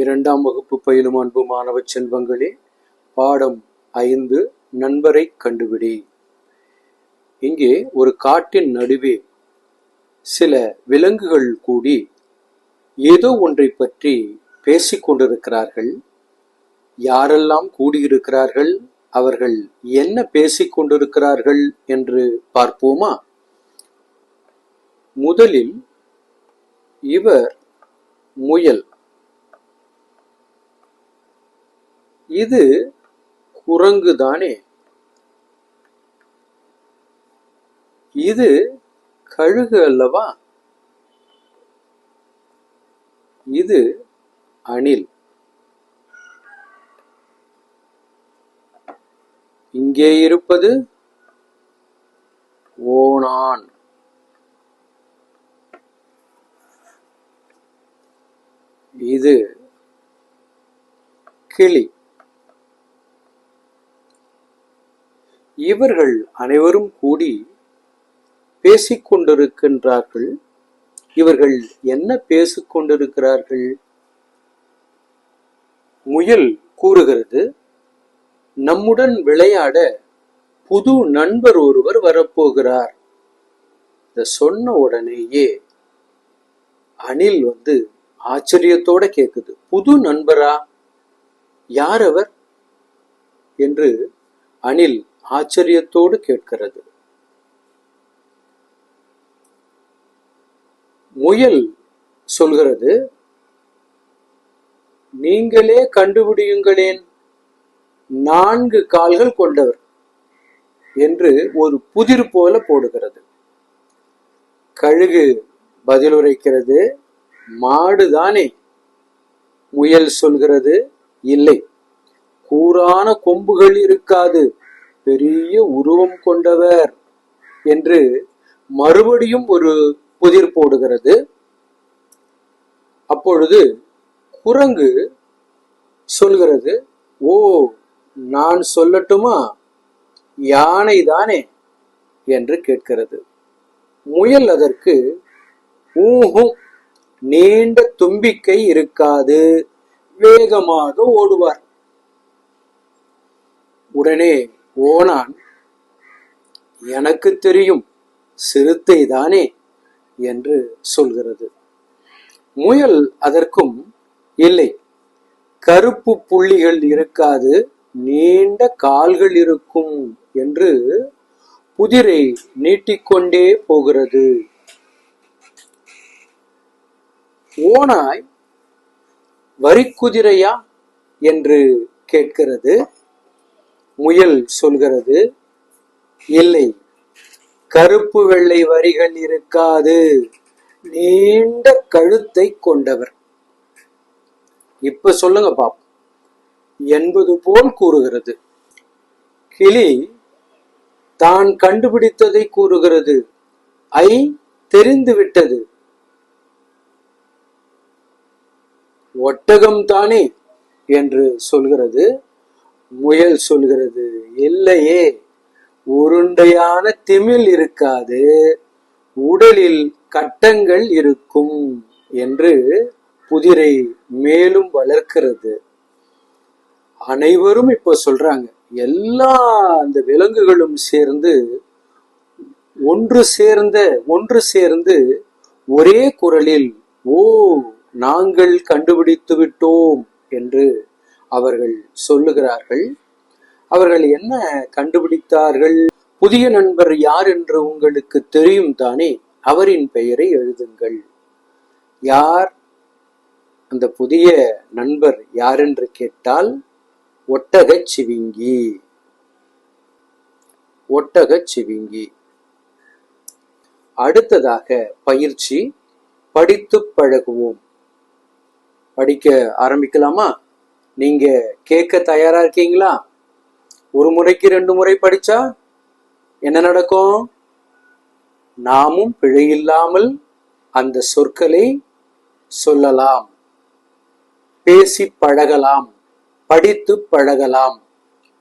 இரண்டாம் வகுப்பு பயிலும் அன்பு மாணவ செல்வங்களே பாடம் ஐந்து நண்பரை கண்டுபிடி. இங்கே ஒரு காட்டின் நடுவே சில விலங்குகள் கூடி ஏதோ ஒன்றை பற்றி பேசிக் கொண்டிருக்கிறார்கள். யாரெல்லாம் கூடியிருக்கிறார்கள்? அவர்கள் என்ன பேசிக் கொண்டிருக்கிறார்கள் என்று பார்ப்போமா? முதலில் இவர் முயல். இது குரங்கு தானே இது கழுகு அல்லவா? இது அணில். இங்கே இருப்பது ஓணான். இது கிளி. இவர்கள் அனைவரும் கூடி பேசிக்கொண்டிருக்கின்றார்கள். இவர்கள் என்ன பேசிக்கொண்டிருக்கிறார்கள்? முயல் கூறுகிறது நம்முடன் விளையாட புது நண்பர் ஒருவர் வரப்போகிறார். இத சொன்ன உடனேயே அணில் வந்து ஆச்சரியத்தோட கேக்குது புது நண்பரா? யார் அவர்? என்று அணில் ஆச்சரியத்தோடு கேட்கிறது. முயல் சொல்கிறது நீங்களே கண்டுபிடியுங்களேன் நான்கு கால்கள் கொண்டவர் என்று ஒரு புதிர் போல போடுகிறது. கழுகு பதிலுரைக்கிறது மாடுதானே முயல் சொல்கிறது இல்லை கூரான கொம்புகள் இருக்காது பெரிய உருவம் கொண்டவர் என்று மறுபடியும் ஒரு புதிர் போடுகிறது. அப்பொழுது குரங்கு சொல்கிறது ஓ நான் சொல்லட்டுமா? யானை தானே என்று கேட்கிறது. முயல் அதற்கு ஊஹும் நீண்ட தும்பிக்கை இருக்காது வேகமாக ஓடுவார். உடனே ஓனான் எனக்கு தெரியும் சிறுத்தை தானே என்று சொல்கிறது. முயல் அதற்கும் இல்லை கருப்பு புள்ளிகள் இருக்காது நீண்ட கால்கள் இருக்கும் என்று புதிரை நீட்டிக்கொண்டே போகிறது. ஓனாய் வரிக்குதிரையா? என்று கேட்கிறது. முயல் சொல்கிறது இல்லை கருப்பு வெள்ளை வரிகள் இருக்காது. நீண்ட கழுத்தை கொண்டவர். இப்ப சொல்லுங்க பாப்போம். என்பது போல் கூறுகிறது. கிளி தான் கண்டுபிடித்ததை கூறுகிறது. ஐ தெரிந்து விட்டது ஒட்டகம் தானே என்று சொல்கிறது. முயல் சொல்கிறது இல்லையே உருண்டையான திமில் இருக்காது உடலில் கட்டங்கள் இருக்கும் என்று புதிரை மேலும் வளர்க்கிறது. அனைவரும் இப்ப சொல்றாங்க எல்லா அந்த விலங்குகளும் சேர்ந்து ஒன்று சேர்ந்த ஒன்று சேர்ந்து ஒரே குரலில் ஓ நாங்கள் கண்டுபிடித்து விட்டோம் என்று அவர்கள் சொல்லுகிறார்கள். அவர்கள் என்ன கண்டுபிடித்தார்கள்? புதிய நண்பர் யார் என்று உங்களுக்கு தெரியும் தானே? அவரின் பெயரை எழுதுங்கள். யார்? அந்த புதிய நண்பர் யார் என்று கேட்டால் ஒட்டகச் சிவிங்கி. ஒட்டக சிவிங்கி. அடுத்ததாக பயிற்சி படித்து பழகுவோம். படிக்க ஆரம்பிக்கலாமா? நீங்க கேட்க தயாரா இருக்கீங்களா? ஒரு முறைக்கு ரெண்டு முறை படிச்சா என்ன நடக்கும்? நாமும் பிழையில்லாமல் அந்த சொற்களை சொல்லலாம். பேசி பழகலாம். படித்து பழகலாம்.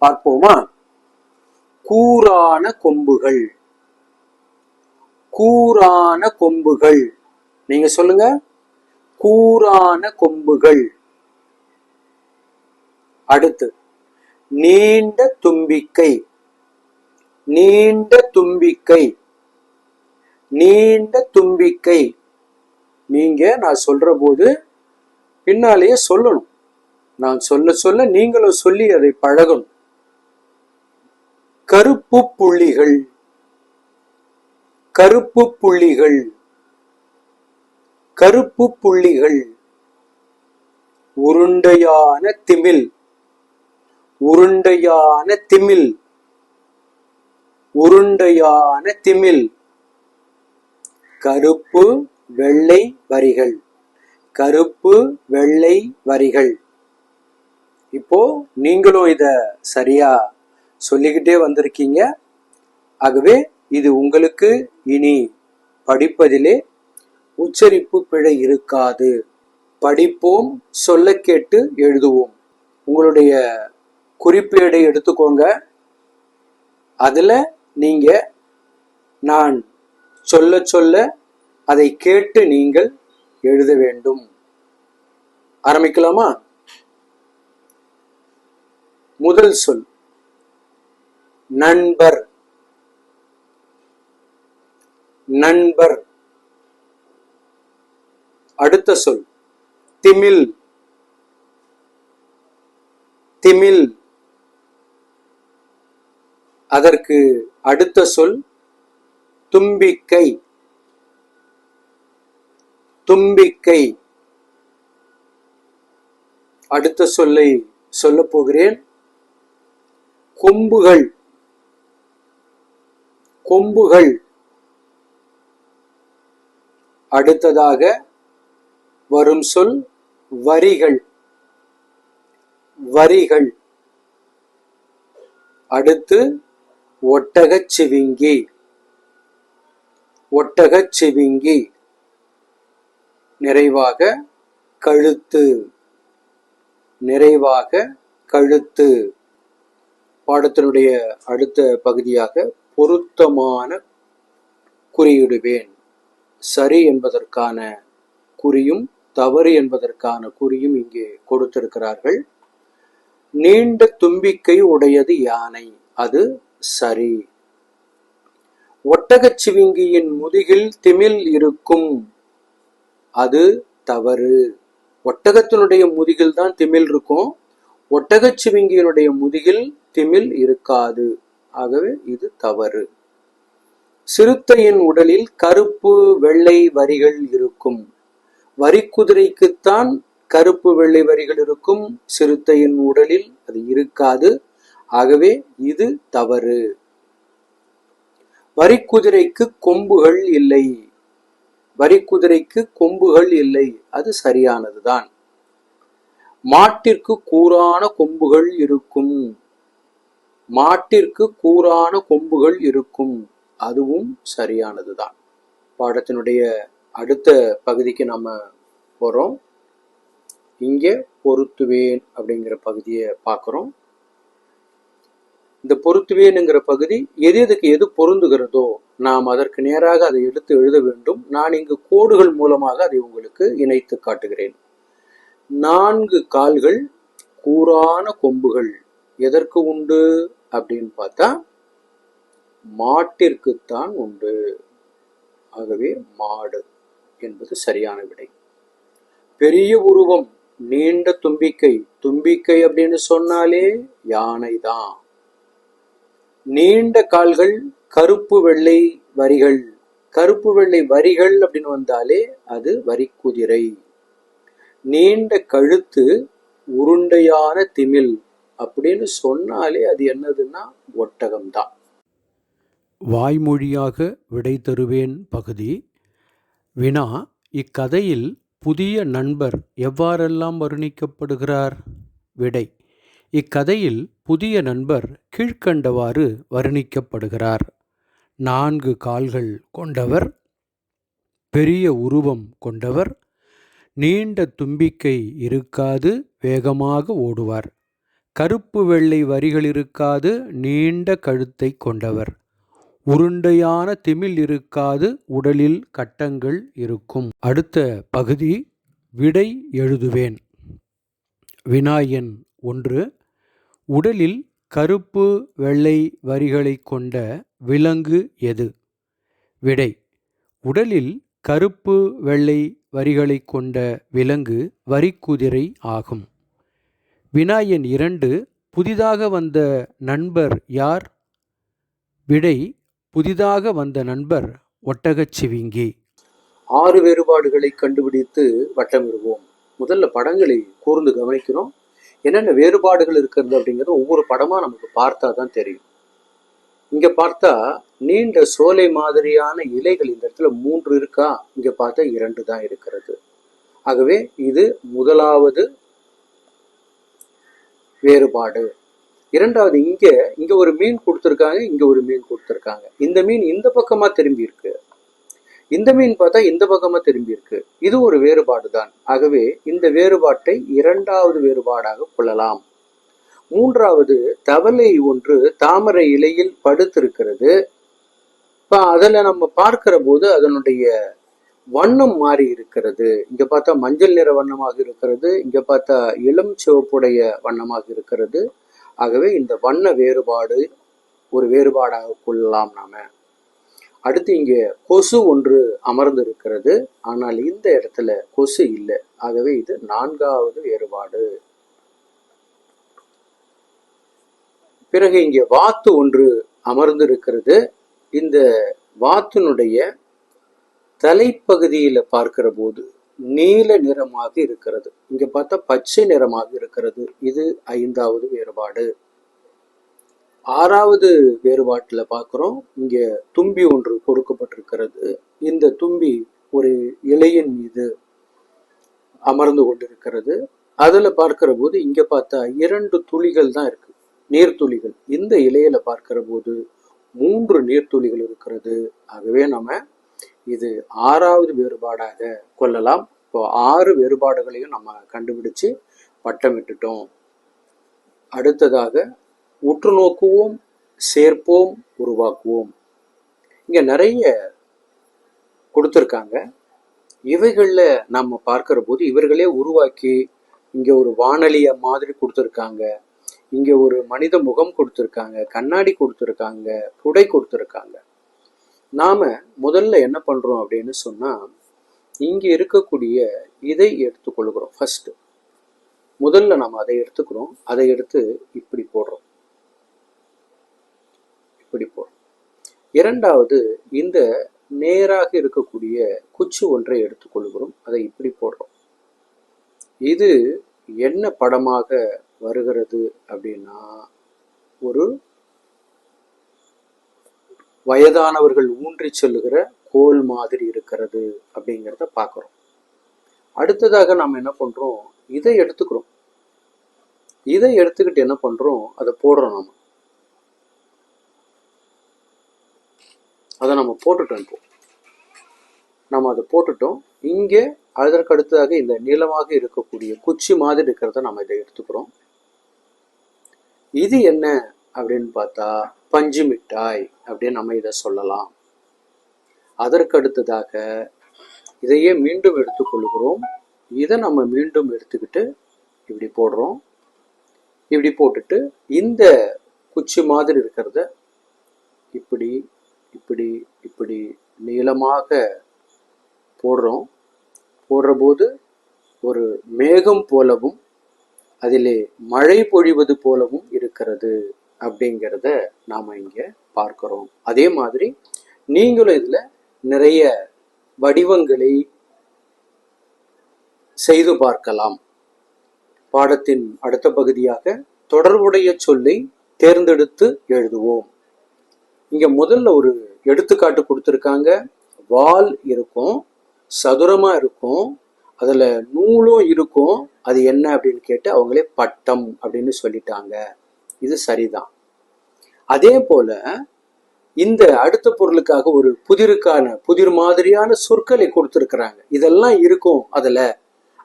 பார்ப்போமா? கூரான கொம்புகள். கூரான கொம்புகள். நீங்க சொல்லுங்க. கூரான கொம்புகள். அடுத்து நீண்ட தும்பிக்கை. நீண்ட தும்பிக்கை. நீண்ட தும்பிக்கை. நீங்க நான் சொல்ற போது பின்னாலேயே சொல்லணும். நான் சொல்ல சொல்ல நீங்களும் சொல்லி அதை பழகணும். கருப்பு புள்ளிகள். கருப்பு புள்ளிகள். கருப்பு புள்ளிகள். உருண்டையான திமில். உருண்டையான திமில். உருண்டையான திமில். கருப்பு வெள்ளை வரிகள். கருப்பு வெள்ளை வரிகள். இப்போ நீங்களும் இத சரியா சொல்லிக்கிட்டே வந்திருக்கீங்க. ஆகவே இது உங்களுக்கு இனி படிப்பதிலே உச்சரிப்பு பிழை இருக்காது. படிப்போம் சொல்ல கேட்டு எழுதுவோம். உங்களுடைய குறிப்பேடை எடுத்துக்கோங்க. அதுல நீங்க நான் சொல்ல சொல்ல அதை கேட்டு நீங்கள் எழுத வேண்டும். ஆரம்பிக்கலாமா? முதல் சொல் நண்பர். நண்பர். அடுத்த சொல் திமில். திமில். அதற்கு அடுத்த சொல் தும்பிக்கை. தும்பிக்கை. அடுத்த சொல்லை சொல்லப் போகிறேன். கொம்புகள். கொம்புகள். அடுத்ததாக வரும் சொல் வரிகள். வரிகள். அடுத்து ஒட்டகச் சிவிங்கி. ஒட்டகச் சிவிங்கி. நிறைவாக கழுத்து. நிறைவாக கழுத்து. பாடத்தினுடைய அடுத்த பகுதியாக பொருத்தமான குறியிடுவேன். சரி என்பதற்கான குறியும் தவறு என்பதற்கான குறியும் இங்கே கொடுத்திருக்கிறார்கள். நீண்ட தும்பிக்கை உடையது யானை. அது சரி. ஒட்டகச் சிவிங்கியின் முதுகில் திமில் இருக்கும். அது தவறு. ஒட்டகத்தினுடைய முதுகில் தான் திமில் இருக்கும். ஒட்டகச் சிவிங்கியினுடைய முதுகில் திமில் இருக்காது. ஆகவே இது தவறு. சிறுத்தையின் உடலில் கருப்பு வெள்ளை வரிகள் இருக்கும். வரிக்குதிரைக்குத்தான் கருப்பு வெள்ளை வரிகள் இருக்கும். சிறுத்தையின் உடலில் அது இருக்காது. ஆகவே இது தவறு. வரிக்குதிரைக்கு கொம்புகள் இல்லை. வரிக்குதிரைக்கு கொம்புகள் இல்லை. அது சரியானதுதான். மாட்டிற்கு கூரான கொம்புகள் இருக்கும். மாட்டிற்கு கூரான கொம்புகள் இருக்கும். அதுவும் சரியானதுதான். பாடத்தினுடைய அடுத்த பகுதிக்கு நம்ம போறோம். இங்கே பொருத்துவேன் அப்படிங்கிற பகுதியை பார்க்குறோம். இந்த பொருத்துவேனுங்கிற பகுதி எது எதுக்கு எது பொருந்துகிறதோ நாம் அதற்கு நேராக அதை எடுத்து எழுத வேண்டும். நான் இங்கு கோடுகள் மூலமாக அதை உங்களுக்கு இணைத்து காட்டுகிறேன். நான்கு கால்கள் கூரான கொம்புகள் எதற்கு உண்டு அப்படின்னு பார்த்தா மாட்டிற்குத்தான் உண்டு. ஆகவே மாடு என்பது சரியான விடை. பெரிய உருவம் நீண்ட தும்பிக்கை. தும்பிக்கை அப்படின்னு சொன்னாலே யானை தான் நீண்ட கால்கள் கருப்பு வெள்ளை வரிகள். கருப்பு வெள்ளை வரிகள் அப்படின்னு வந்தாலே அது வரிக்குதிரை. நீண்ட கழுத்து உருண்டையான திமில் அப்படின்னு சொன்னாலே அது என்னதுன்னா ஒட்டகம்தான் வாய்மொழியாக விடை தருவேன் பகுதி. வினா இக்கதையில் புதிய நண்பர் எவ்வாறெல்லாம் வர்ணிக்கப்படுகிறார்? விடை. இக்கதையில் புதிய நண்பர் கீழ்க்கண்டவாறு வர்ணிக்கப்படுகிறார். நான்கு கால்கள் கொண்டவர் பெரிய உருவம் கொண்டவர் நீண்ட தும்பிக்கை இருக்காது வேகமாக ஓடுவார். கருப்பு வெள்ளை வரிகள் இருக்காது நீண்ட கழுத்தை கொண்டவர். உருண்டையான திமில் இருக்காது உடலில் கட்டங்கள் இருக்கும். அடுத்த பகுதி விடை எழுதுவேன். வினாயன் ஒன்று உடலில் கருப்பு வெள்ளை வரிகளைக் கொண்ட விலங்கு எது? விடை உடலில் கருப்பு வெள்ளை வரிகளைக் கொண்ட விலங்கு வரிக்குதிரை ஆகும். வினா இரண்டு புதிதாக வந்த நண்பர் யார்? விடை புதிதாக வந்த நண்பர் ஒட்டகச்சிவிங்கி ஆறு வேறுபாடுகளை கண்டுபிடித்து வட்டமிடுவோம். முதல்ல படங்களை கூர்ந்து கவனிக்கிறோம். என்னென்ன வேறுபாடுகள் இருக்கிறது அப்படிங்கிறது ஒவ்வொரு படமாக நமக்கு பார்த்தா தான் தெரியும். இங்கே பார்த்தா நீண்ட சோலை மாதிரியான இலைகள் இந்த இடத்துல மூன்று இருக்கா? இங்கே பார்த்தா இரண்டு தான் இருக்கிறது. ஆகவே இது முதலாவது வேறுபாடு. இரண்டாவது இங்கே இங்கே ஒரு மீன் கொடுத்துருக்காங்க இங்கே ஒரு மீன் கொடுத்துருக்காங்க. இந்த மீன் இந்த பக்கமாக திரும்பி இருக்கு. இந்த மீன் பார்த்தா இந்த பக்கமா திரும்பி இருக்கு. இது ஒரு வேறுபாடு தான் ஆகவே இந்த வேறுபாட்டை இரண்டாவது வேறுபாடாக கொள்ளலாம். மூன்றாவது தவளை ஒன்று தாமரை இலையில் படுத்திருக்கிறது. இப்போ அதில் நம்ம பார்க்கிற போது அதனுடைய வண்ணம் மாறி இருக்கிறது. இங்க பார்த்தா மஞ்சள் நிற வண்ணமாக இருக்கிறது. இங்க பார்த்தா இளம் சிவப்புடைய வண்ணமாக இருக்கிறது. ஆகவே இந்த வண்ண வேறுபாடு ஒரு வேறுபாடாக கொள்ளலாம் நாம. அடுத்து இங்கே கொசு ஒன்று அமர்ந்து இருக்கிறது ஆனால் இந்த இடத்துல கொசு இல்லை. ஆகவே இது நான்காவது வேறுபாடு. பிறகு இங்கே வாத்து ஒன்று அமர்ந்து இருக்கிறது இந்த வாத்தினுடைய தலைப்பகுதியில் பார்க்கிற போது நீல நிறமாக இருக்கிறது. இங்க பார்த்தா பச்சை நிறமாக இருக்கிறது. இது ஐந்தாவது வேறுபாடு. ஆறாவது வேறுபாட்டில் பார்க்குறோம் இங்கே தும்பி ஒன்று கொடுக்கப்பட்டிருக்கிறது. இந்த தும்பி ஒரு இலையின் மீது அமர்ந்து கொண்டிருக்கிறது. அதில் பார்க்கிற போது இங்கே பார்த்தா இரண்டு துளிகள் தான் இருக்கு. நீர்த்துளிகள். இந்த இலையில பார்க்கிற போது மூன்று நீர்த்துளிகள் இருக்கிறது. ஆகவே நம்ம இது ஆறாவது வேறுபாடாக கொள்ளலாம். இப்போ ஆறு வேறுபாடுகளையும் நம்ம கண்டுபிடிச்சு பட்டமிட்டுட்டோம். அடுத்ததாக உற்று நோக்குவோம் சேர்ப்போம் உருவாக்குவோம். இங்க நிறைய கொடுத்துருக்காங்க. இவைகளில் நம்ம பார்க்குற போது இவர்களே உருவாக்கி இங்கே ஒரு வானொலிய மாதிரி கொடுத்துருக்காங்க. இங்கே ஒரு மனித முகம் கொடுத்துருக்காங்க கண்ணாடி கொடுத்துருக்காங்க புடை கொடுத்துருக்காங்க. நாம் முதல்ல என்ன பண்ணுறோம் அப்படின்னு சொன்னால் இங்கே இருக்கக்கூடிய இதை எடுத்துக்கொள்கிறோம் ஃபஸ்ட்டு முதல்ல நம்ம அதை எடுத்துக்கிறோம் அதை எடுத்து இப்படி போடுறோம். பிடிப்போம் இரண்டாவது இந்த நேராக இருக்கக்கூடிய குச்சி ஒன்றை எடுத்துக்கொள்கிறோம் அதை இப்படி போடுறோம். இது என்ன படமாக வருகிறது அப்படின்னா ஒரு வயதானவர்கள் ஊன்றி செல்லுகிற கோல் மாதிரி இருக்கிறது அப்படிங்கிறத பார்க்குறோம். அடுத்ததாக நம்ம என்ன பண்றோம்? இதை எடுத்துக்கிறோம். இதை எடுத்துக்கிட்டு என்ன பண்றோம்? அதை போடுறோம் நம்ம அதை நம்ம போட்டுட்டோம் இப்போ. நம்ம அதை போட்டுட்டோம். இங்கே அதற்கு அடுத்ததாக இந்த நீளமாக இருக்கக்கூடிய குச்சி மாதிரி இருக்கிறத நம்ம இதை எடுத்துக்கிறோம். இது என்ன அப்படின்னு பார்த்தா பஞ்சு மிட்டாய் அப்படின்னு நம்ம இதை சொல்லலாம். அதற்கு அடுத்ததாக இதையே மீண்டும் எடுத்துக்கொள்கிறோம் இதை நம்ம மீண்டும் எடுத்துக்கிட்டு இப்படி போடுறோம். இப்படி போட்டுட்டு இந்த குச்சி மாதிரி இருக்கிறத இப்படி இப்படி இப்படி நீளமாக போடுறோம். போடுறபோது ஒரு மேகம் போலவும் அதிலே மழை பொழிவது போலவும் இருக்கிறது அப்படிங்கிறத நாம இங்கே பார்க்கிறோம். அதே மாதிரி நீங்களும் இதில் நிறைய வடிவங்களை செய்து பார்க்கலாம். பாடத்தின் அடுத்த பகுதியாக தொடர்புடைய சொல்லை தேர்ந்தெடுத்து எழுதுவோம். இங்க முதல்ல ஒரு எடுத்துக்காட்டு கொடுத்துருக்காங்க. வால் இருக்கும் சதுரமா இருக்கும் அதுல நூலும் இருக்கும். அது என்ன அப்படின்னு கேட்டு அவங்களே பட்டம் அப்படின்னு சொல்லிட்டாங்க. இது சரிதான். அதே போல இந்த அடுத்த பொருளுக்காக ஒரு புதிருக்கான புதிர் மாதிரியான சொற்களை கொடுத்துருக்குறாங்க. இதெல்லாம் இருக்கும் அதுல.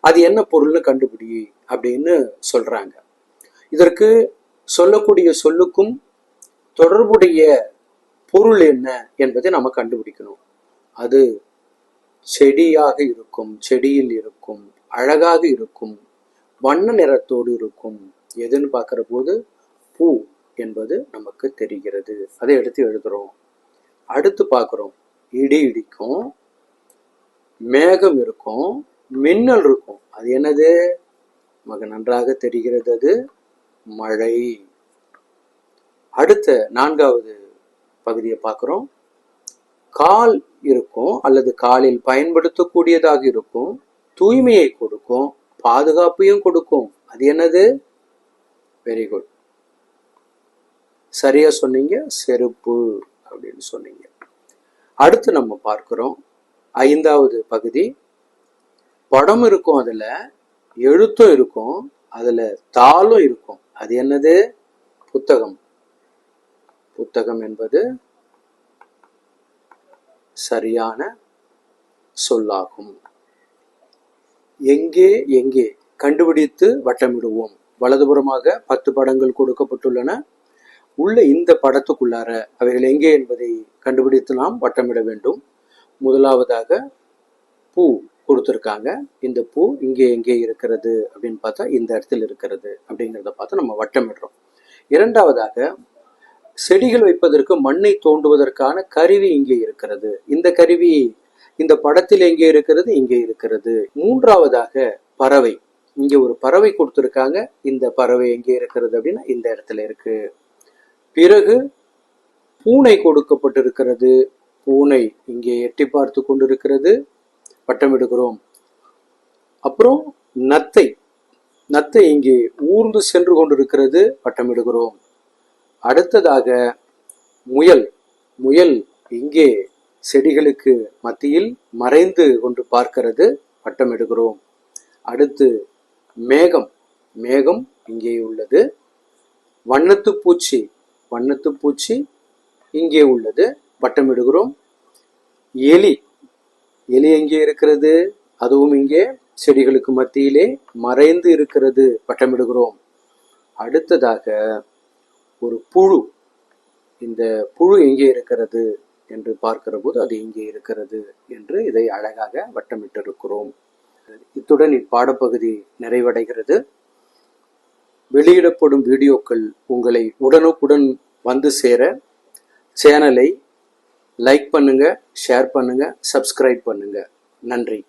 அது என்ன பொருள்னு கண்டுபிடி அப்படின்னு சொல்றாங்க. இதற்கு சொல்லக்கூடிய சொல்லுக்கும் தொடர்புடைய பொருள் என்ன என்பதை நம்ம கண்டுபிடிக்கணும். அது செடியாக இருக்கும் செடியில் இருக்கும் அழகாக இருக்கும் வண்ண நிறத்தோடு இருக்கும் எதுன்னு பார்க்கிற போது பூ என்பது நமக்கு தெரிகிறது. அதை எடுத்து எழுதுறோம். அடுத்து பார்க்குறோம். இடி இடிக்கும் மேகம் இருக்கும் மின்னல் இருக்கும். அது என்னது? நமக்கு நன்றாக தெரிகிறது அது மழை. அடுத்த நான்காவது பகுதியை பார்க்குறோம். கால் இருக்கும் அல்லது காலில் பயன்படுத்தக்கூடியதாக இருக்கும். தூய்மையை கொடுக்கும் பாதுகாப்பையும் கொடுக்கும். அது என்னது? வெரி குட் சரியா சொன்னீங்க? செருப்பு அப்படின்னு சொன்னீங்க. அடுத்து நம்ம பார்க்கிறோம். ஐந்தாவது பகுதி. படம் இருக்கும் அதுல எழுத்தும் இருக்கும் அதுல தாளும் இருக்கும். அது என்னது? புத்தகம். புத்தகம் என்பது சரியான சொல்லாகும். எங்கே எங்கே கண்டுபிடித்து வட்டமிடுவோம்? வலதுபுறமாக பத்து படங்கள் கொடுக்கப்பட்டுள்ளன. உள்ள இந்த படத்துக்குள்ளார அவைகள் எங்கே என்பதை கண்டுபிடித்து நாம் வட்டமிட வேண்டும். முதலாவதாக பூ கொடுத்துருக்காங்க. இந்த பூ இங்கே எங்கே இருக்கிறது அப்படின்னு பார்த்தா இந்த இடத்துல இருக்கிறது அப்படிங்கிறத பார்த்து நம்ம வட்டமிடுறோம். இரண்டாவதாக செடிகள் வைப்பதற்கு மண்ணை தோண்டுவதற்கான கருவி இங்கே இருக்கிறது. இந்த கருவி இந்த படத்தில் எங்கே இருக்கிறது? இங்கே இருக்கிறது. மூன்றாவதாக பறவை. இங்கே ஒரு பறவை கொடுத்துருக்காங்க. இந்த பறவை எங்கே இருக்கிறது அப்படின்னா இந்த இடத்துல இருக்கு. பிறகு பூனை கொடுக்கப்பட்டிருக்கிறது. பூனை இங்கே எட்டி பார்த்து கொண்டிருக்கிறது. வட்டமிடுகிறோம் அப்புறம் நத்தை. நத்தை இங்கே ஊர்ந்து சென்று கொண்டிருக்கிறது. வட்டமிடுகிறோம் அடுத்ததாக முயல். முயல் இங்கே செடிகளுக்கு மத்தியில் மறைந்து கொண்டு பார்க்கிறது? வட்டமிடுகிறோம் அடுத்து மேகம். மேகம் இங்கே உள்ளது. வண்ணத்து பூச்சி. வண்ணத்து பூச்சி இங்கே உள்ளது. வட்டமிடுகிறோம் எலி. எலி எங்கே இருக்கிறது? அதுவும் இங்கே செடிகளுக்கு மத்தியிலே மறைந்து இருக்கிறது. வட்டமிடுகிறோம் அடுத்ததாக ஒரு புழு. இந்த புழு எங்கே இருக்கிறது என்று பார்க்கிற போது அது எங்கே இருக்கிறது என்று இதை அழகாக வட்டமிட்டிருக்கிறோம். இத்துடன் இப்பாடப்பகுதி நிறைவடைகிறது. வெளியிடப்படும் வீடியோக்கள் உங்களை உடனுக்குடன் வந்து சேர சேனலை லைக் பண்ணுங்க ஷேர் பண்ணுங்க சப்ஸ்கிரைப் பண்ணுங்க. நன்றி.